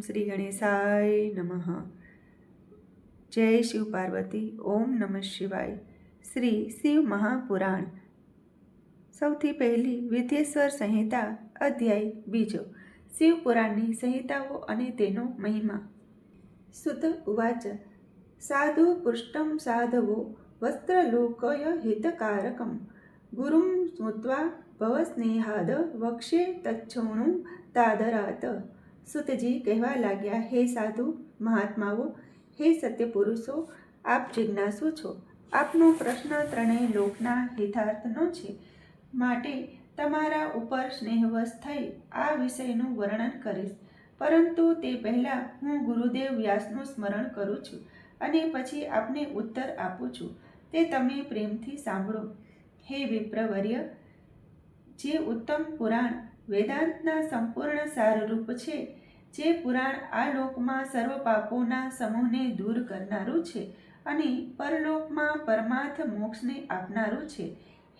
શ્રી ગણેશાય નમઃ. જય શિવ પાર્વતી, ઓમ નમઃ શિવાય. શ્રી શિવ મહાપુરાણ. સૌથી પહેલી વિદ્યેશ્વર સંહિતા અધ્યાય બીજો. શિવપુરાણની સંહિતાઓ અને તેનો મહિમા. સુત ઉવાચ. સાધુ પૃષ્ઠમ સાધવો વસ્ત્રલોકય હિતકારકમ. ગુરુમ સ્મૃત્વા ભવસ્નેહાદ વક્ષે તચ્છોણું તાદરાત. સુતજી કહેવા લાગ્યા, હે સાધુ, મહાત્માઓ, હે સત્ય પુરુષો આપ જિજ્ઞાસુ છો. આપનો પ્રશ્ન ત્રણેય લોકના હિતાર્થનો છે. માટે તમારા ઉપર સ્નેહવશ થઈ આ વિષયનું વર્ણન કરીશ. પરંતુ તે પહેલાં હું ગુરુદેવ વ્યાસનું સ્મરણ કરું છું અને પછી આપને ઉત્તર આપું છું. તે તમે પ્રેમથી સાંભળો. હે વિપ્રવર્ય, જે ઉત્તમ પુરાણ વેદાંતના સંપૂર્ણ સારરૂપ છે જે પુરાણ આ લોકમાં સર્વ પાપોના સમૂહને દૂર કરનારું છે અને પરલોકમાં પરમાર્થ મોક્ષને આપનારું છે.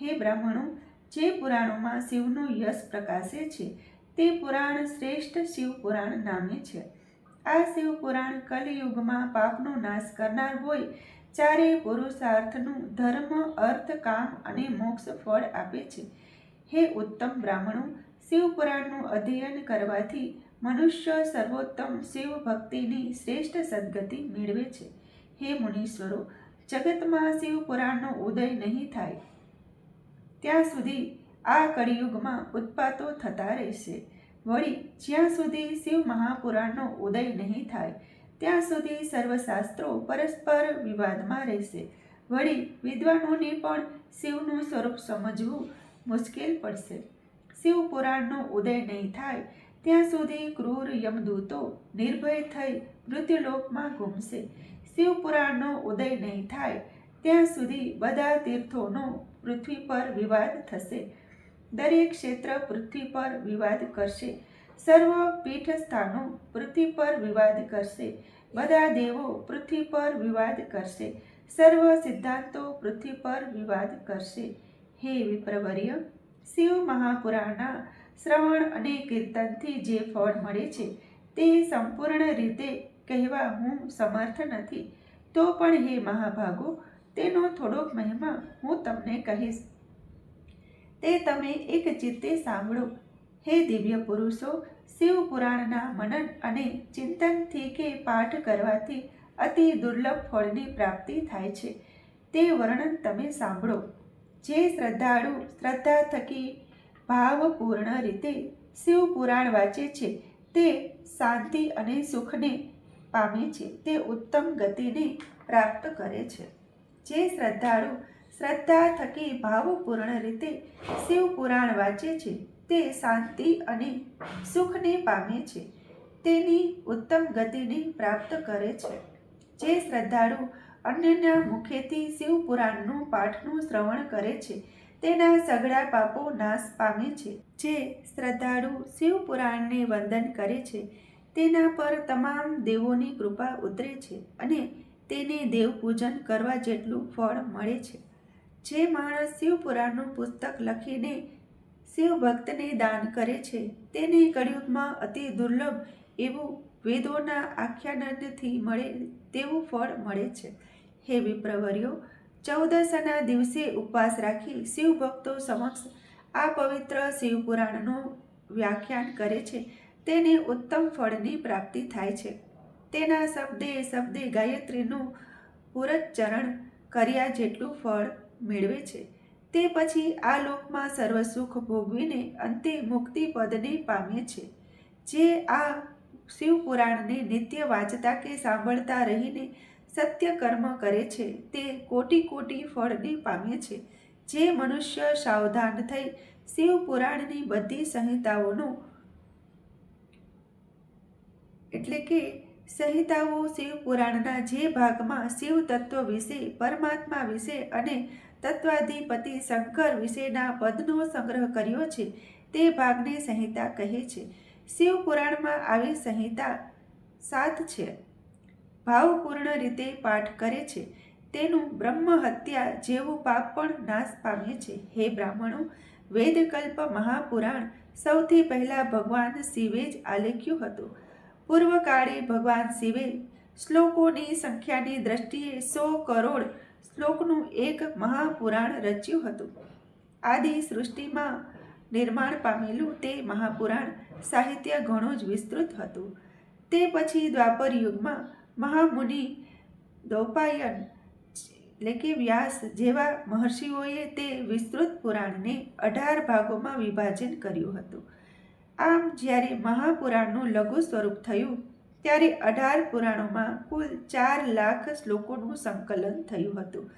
હે બ્રાહ્મણો, જે પુરાણોમાં શિવનું યશ પ્રકાશે છે, તે પુરાણ શ્રેષ્ઠ શિવ પુરાણ નામે છે. આ શિવ પુરાણ કલયુગમાં પાપનો નાશ કરનાર હોય ચારે પુરુષાર્થનું ધર્મ, અર્થ, કામ અને મોક્ષ ફળ આપે છે. હે ઉત્તમ બ્રાહ્મણો, શિવ પુરાણનું અધ્યયન કરવાથી મનુષ્ય સર્વોત્તમ શિવ ભક્તિની શ્રેષ્ઠ સદગતિ મેળવે છે. હે મુનીશ્વરો જગતમાં શિવ પુરાણનો ઉદય નહીં થાય, ત્યાં સુધી આ કળિયુગમાં ઉત્પાતો થતા રહેશે. વળી, જ્યાં સુધી શિવ મહાપુરાણનો ઉદય નહીં થાય, ત્યાં સુધી સર્વશાસ્ત્રો પરસ્પર વિવાદમાં રહેશે. વળી, વિદ્વાનોને પણ શિવનું સ્વરૂપ સમજવું મુશ્કેલ પડશે. શિવ પુરાણનો ઉદય નહીં થાય ત્યાં સુધી ક્રૂર યમદૂતો નિર્ભય થઈ મૃત્યુલોકમાં ઘૂમશે શિવપુરાણનો ઉદય નહીં થાય, ત્યાં સુધી બધા તીર્થોનો પૃથ્વી પર વિવાદ થશે. દરેક ક્ષેત્ર પૃથ્વી પર વિવાદ કરશે. સર્વ પીઠસ્થાનો પૃથ્વી પર વિવાદ કરશે. બધા દેવો પૃથ્વી પર વિવાદ કરશે. સર્વ સિદ્ધાંતો પૃથ્વી પર વિવાદ કરશે. હે વિપ્રવર્ય, શિવ મહાપુરાણના શ્રવણ અને કીર્તનથી જે ફળ મળે છે, તે સંપૂર્ણ રીતે કહેવા હું સમર્થ નથી. તો પણ હે મહાભાગો, તેનો થોડોક મહિમા હું તમને કહીશ. તે તમે એક ચિત્તે સાંભળો. હે દિવ્ય પુરુષો, શિવ પુરાણના મનન અને ચિંતનથી કે પાઠ કરવાથી અતિ દુર્લભ ફળની પ્રાપ્તિ થાય છે. તે વર્ણન તમે સાંભળો. જે શ્રદ્ધાળુ, શ્રદ્ધા થકી ભાવપૂર્ણ રીતે શિવપુરાણ વાંચે છે. તે શાંતિ અને સુખને પામે છે. તે ઉત્તમ ગતિને પ્રાપ્ત કરે છે. જે શ્રદ્ધાળુ શ્રદ્ધા થકી ભાવપૂર્ણ રીતે શિવપુરાણ વાંચે છે, તે શાંતિ અને સુખને પામે છે. તેની ઉત્તમ ગતિને પ્રાપ્ત કરે છે. જે શ્રદ્ધાળુ અન્યના મુખેથી શિવપુરાણનું પાઠનું શ્રવણ કરે છે તેના સઘળા પાપો નાશ પામે છે, જે શ્રદ્ધાળુ શિવ પુરાણને વંદન કરે છે. તેના પર તમામ દેવોની કૃપા ઉતરે છે અને તેને દેવ પૂજન કરવા જેટલું ફળ મળે છે. જે માણસ શિવ પુરાણનું પુસ્તક લખીને શિવ ભક્તને દાન કરે છે, તેને કળિયુગમાં અતિ દુર્લભ એવું વેદોના આખ્યાનથી મળે તેવું ફળ મળે છે. હે વિપ્રવર્યો ચૌદસના દિવસે ઉપવાસ રાખી શિવ ભક્તો સમક્ષ આ પવિત્ર શિવપુરાણનું વ્યાખ્યાન કરે છે. તેને ઉત્તમ ફળની પ્રાપ્તિ થાય છે. તેના શબ્દે શબ્દે ગાયત્રીનું પૂરચરણ કર્યા જેટલું ફળ મેળવે છે. તે પછી આ લોકમાં સર્વ સુખ ભોગવીને અંતે મુક્તિ પદને પામે છે. જે આ શિવપુરાણને નિત્ય વાંચતા કે સાંભળતા રહીને સત્ય કર્મ કરે છે, તે કોટી કોટી ફળને પામે છે. જે મનુષ્ય સાવધાન થઈ શિવ પુરાણની બધી સંહિતાઓનો એટલે કે સંહિતાઓ શિવ પુરાણના જે ભાગમાં શિવ તત્વ વિશે, પરમાત્મા વિશે અને તત્વાધિપતિ શંકર વિશેના પદનો સંગ્રહ કર્યો છે, તે ભાગને સંહિતા કહે છે. શિવ પુરાણમાં આવી સંહિતા સાત છે. ભાવપૂર્ણ રીતે પાઠ કરે છે. તેનું બ્રહ્મ હત્યા જેવું પાપ પણ નાશ પામે છે. હે બ્રાહ્મણો, વેદકલ્પ મહાપુરાણ સૌથી પહેલાં ભગવાન શિવે જ આલેખ્યું હતું. પૂર્વકાળે ભગવાન શિવે શ્લોકોની સંખ્યાની દ્રષ્ટિએ સો કરોડ શ્લોકનું એક મહાપુરાણ રચ્યું હતું. આદિ સૃષ્ટિમાં નિર્માણ પામેલું તે મહાપુરાણ સાહિત્ય ઘણું જ વિસ્તૃત હતું. તે પછી દ્વાપર યુગમાં મહામુનિ દૌપાયન એટલે કે વ્યાસ જેવા મહર્ષિઓએ તે વિસ્તૃત પુરાણને અઢાર ભાગોમાં વિભાજન કર્યું હતું. આમ જ્યારે મહાપુરાણનું લઘુ સ્વરૂપ થયું, ત્યારે અઢાર પુરાણોમાં કુલ ચાર લાખ શ્લોકોનું સંકલન થયું હતું.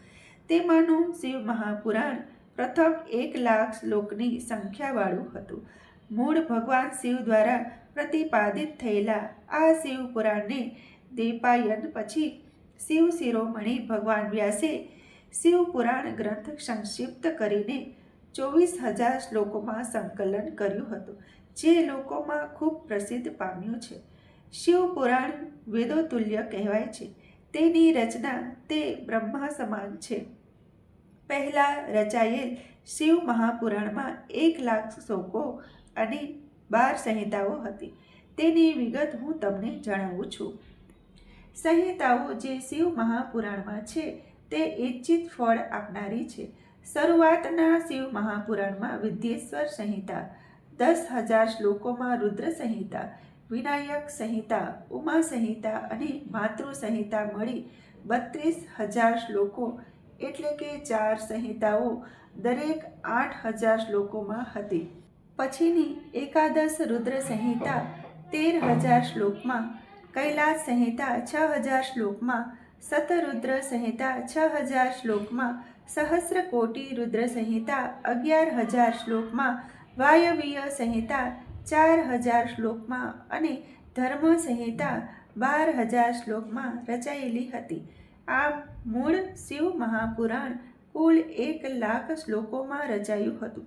તેમાંનું શિવ મહાપુરાણ પ્રથમ એક લાખ શ્લોકની સંખ્યાવાળું હતું. મૂળ ભગવાન શિવ દ્વારા પ્રતિપાદિત થયેલા આ શિવ પુરાણને દેપાયન પછી શિવ શિરોમણી ભગવાન વ્યાસે શિવ પુરાણ ગ્રંથ સંક્ષિપ્ત કરીને ચોવીસ હજાર શ્લોકોમાં સંકલન કર્યું હતું, જે લોકોમાં ખૂબ પ્રસિદ્ધ પામ્યું છે. શિવ પુરાણ વેદો કહેવાય છે. તેની રચના તે બ્રહ્મા સમાન છે. પહેલાં રચાયેલ શિવ મહાપુરાણમાં એક લાખ શ્લોકો અને બાર સંહિતાઓ હતી. તેની વિગત હું તમને જણાવું છું. સંહિતાઓ જે શિવ મહાપુરાણમાં છે, તે ઈચ્છિત ફળ આપનારી છે. શરૂઆતના શિવ મહાપુરાણમાં વિદ્યેશ્વર સંહિતા, દસ હજાર શ્લોકોમાં રુદ્ર સંહિતા, વિનાયક સંહિતા, ઉમા સંહિતા અને માતૃ સંહિતા મળી બત્રીસ હજાર શ્લોકો, એટલે કે ચાર સંહિતાઓ દરેક આઠ હજાર શ્લોકોમાં હતી. પછીની એકાદશ રુદ્ર સંહિતા, તેર હજાર શ્લોકમાં કૈલાસ સંહિતા છ હજાર શ્લોકમાં, સતરુદ્ર સંહિતા છ હજાર શ્લોકમાં, સહસ્ર કોટી રુદ્ર સંહિતા અગિયાર હજાર શ્લોકમાં, વાયવીય સંહિતા ચાર હજાર શ્લોકમાં અને ધર્મ સંહિતા બાર હજાર શ્લોકમાં રચાયેલી હતી. આમ મૂળ શિવ મહાપુરાણ કુલ એક લાખ શ્લોકોમાં રચાયું હતું.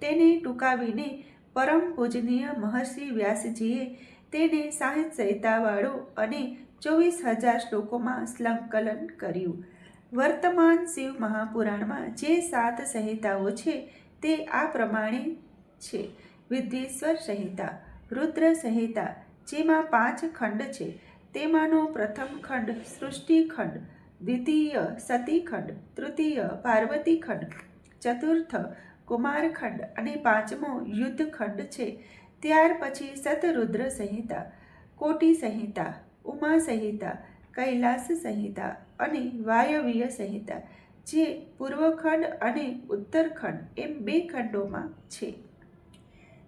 તેને ટૂંકાવીને પરમ પૂજનીય મહર્ષિ વ્યાસજીએ તેને સાહિત સંહિતાવાળો અને ચોવીસ હજાર શ્લોકોમાં સંકલન કર્યું. વર્તમાન શિવ મહાપુરાણમાં જે સાત સંહિતાઓ છે તે આ પ્રમાણે છે. વિદ્વેશ્વર સંહિતા, રુદ્ર સંહિતા, જેમાં પાંચ ખંડ છે. તેમાંનો પ્રથમ ખંડ સૃષ્ટિખંડ દ્વિતીય સતીખંડ, તૃતીય પાર્વતીખંડ ચતુર્થ કુમારખંડ અને પાંચમો યુદ્ધ ખંડ છે. ત્યાર પછી સતરુદ્ર સંહિતા, કોટી સંહિતા, ઉમા સંહિતા, કૈલાસ સંહિતા અને વાયવીય સંહિતા, જે પૂર્વખંડ અને ઉત્તરખંડ એમ બે ખંડોમાં છે.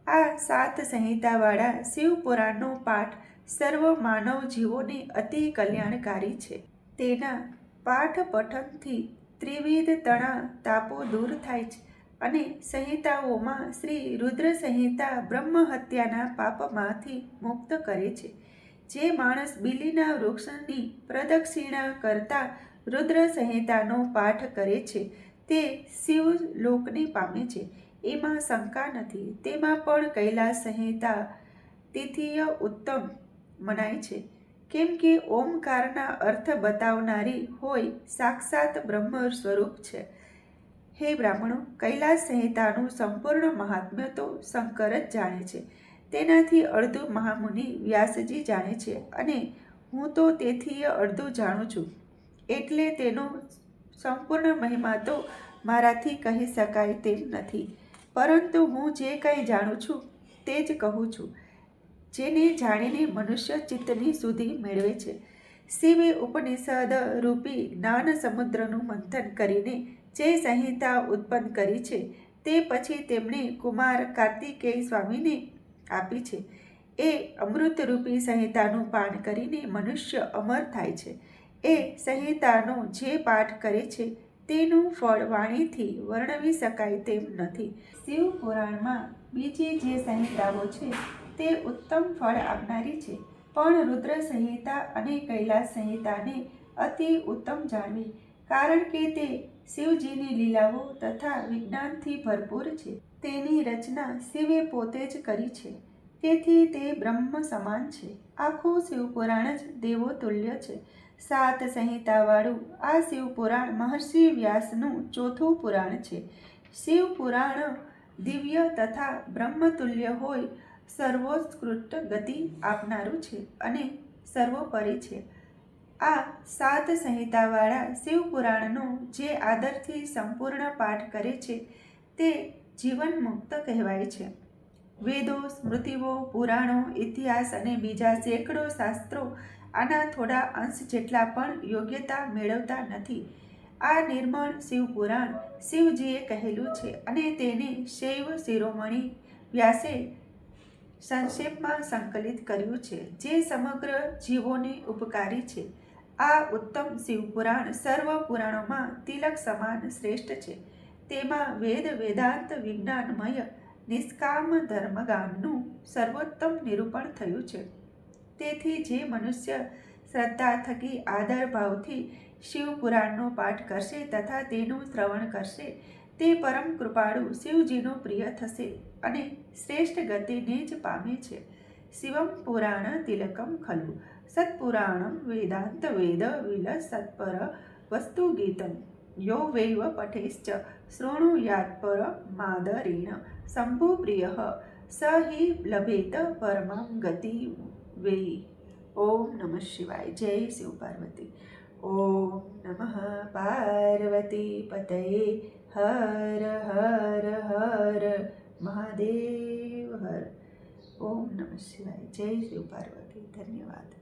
આ સાત સંહિતાવાળા શિવપુરાણનો પાઠ સર્વ માનવ જીવોને અતિ કલ્યાણકારી છે. તેના પાઠ પઠનથી ત્રિવિધ તણા તાપો દૂર થાય છે. અને સંહિતાઓમાં શ્રી રુદ્ર સંહિતા બ્રહ્મ હત્યાના પાપમાંથી મુક્ત કરે છે. જે માણસ બિલીના વૃક્ષની પ્રદક્ષિણા કરતા રુદ્ર સંહિતાનો પાઠ કરે છે, તે શિવ લોકને પામે છે. એમાં શંકા નથી. તેમાં પણ કૈલાસ સંહિતા તિથિય ઉત્તમ મનાય છે. કેમ કે ઓમકારના અર્થ બતાવનારી હોય સાક્ષાત બ્રહ્મ સ્વરૂપ છે. હે બ્રાહ્મણો, કૈલાસ સંહિતાનું સંપૂર્ણ મહાત્મ્ય તો શંકર જ જાણે છે. તેનાથી અડધું મહામુનિ વ્યાસજી જાણે છે અને હું તો તેથી અડધું જાણું છું. એટલે તેનો સંપૂર્ણ મહિમા તો મારાથી કહી શકાય તેમ નથી. પરંતુ હું જે કંઈ જાણું છું તે જ કહું છું, જેને જાણીને મનુષ્ય ચિત્તની સુધી મેળવે છે. શિવે ઉપનિષદ રૂપી જ્ઞાન સમુદ્રનું મંથન કરીને જે સંહિતા ઉત્પન્ન કરી છે, તે પછી તેમણે કુમાર કાર્તિકેય સ્વામીને આપી છે. એ અમૃતરૂપી સંહિતાનું પાન કરીને મનુષ્ય અમર થાય છે. એ સંહિતાનો જે પાઠ કરે છે, તેનું ફળ વાણીથી વર્ણવી શકાય તેમ નથી. શિવ પુરાણમાં બીજી જે સંહિતાઓ છે, તે ઉત્તમ ફળ આપનારી છે. પણ રુદ્ર સંહિતા અને કૈલાસ સંહિતાને અતિ ઉત્તમ જાણવી, કારણ કે તે શિવજીની લીલાઓ તથા વિજ્ઞાનથી ભરપૂર છે. તેની રચના શિવે પોતે જ કરી છે. તેથી તે બ્રહ્મ સમાન છે. આખું શિવપુરાણ જ દેવો તુલ્ય છે. સાત સંહિતાવાળું આ શિવપુરાણ મહર્ષિ વ્યાસનું ચોથું પુરાણ છે. શિવપુરાણ દિવ્ય તથા બ્રહ્મતુલ્ય હોય સર્વોત્કૃષ્ટ ગતિ આપનારું છે અને સર્વોપરી છે. આ સાત સંહિતાવાળા શિવપુરાણનો જે આદરથી સંપૂર્ણ પાઠ કરે છે, તે જીવન મુક્ત કહેવાય છે. વેદો, સ્મૃતિઓ, પુરાણો, ઇતિહાસ અને બીજા સેંકડો શાસ્ત્રો આના થોડા અંશ જેટલા પણ યોગ્યતા મેળવતા નથી. આ નિર્મળ શિવપુરાણ શિવજીએ કહેલું છે અને તેને શૈવ શિરોમણી વ્યાસે સંક્ષેપમાં સંકલિત કર્યું છે, જે સમગ્ર જીવોને ઉપકારી છે. આ ઉત્તમ શિવપુરાણ સર્વ પુરાણોમાં તિલક સમાન શ્રેષ્ઠ છે. તેમાં વેદ, વેદાંત, વિજ્ઞાનમય, નિષ્કામ ધર્મગાનનું સર્વોત્તમ નિરૂપણ થયું છે. તેથી જે મનુષ્ય શ્રદ્ધા થકી આદર ભાવથી શિવપુરાણનો પાઠ કરશે તથા તેનું શ્રવણ કરશે, તે પરમ કૃપાળુ શિવજીનો પ્રિય થશે અને શ્રેષ્ઠ ગતિને જ પામે છે. શિવમ પુરાણ તિલકમ ખલુ. સત્પુરાણમ વેદાંત વેદ વિલ સત્પર વસ્તુ ગીતમ યો વૈવ પઠેશ્ચ શૃણુયાત પર માદરેણ શંભુપ્રિય સ હિ લભેત પરમં ગતિ વેઈ ઓમ નમઃ શિવાય જય શિવ પાર્વતી ઓમ નમઃ પાર્વતી પતયે હર હર હર મહાદેવ હર ઓમ નમઃ શિવાય જય શિવ પાર્વતી ધન્યવાદ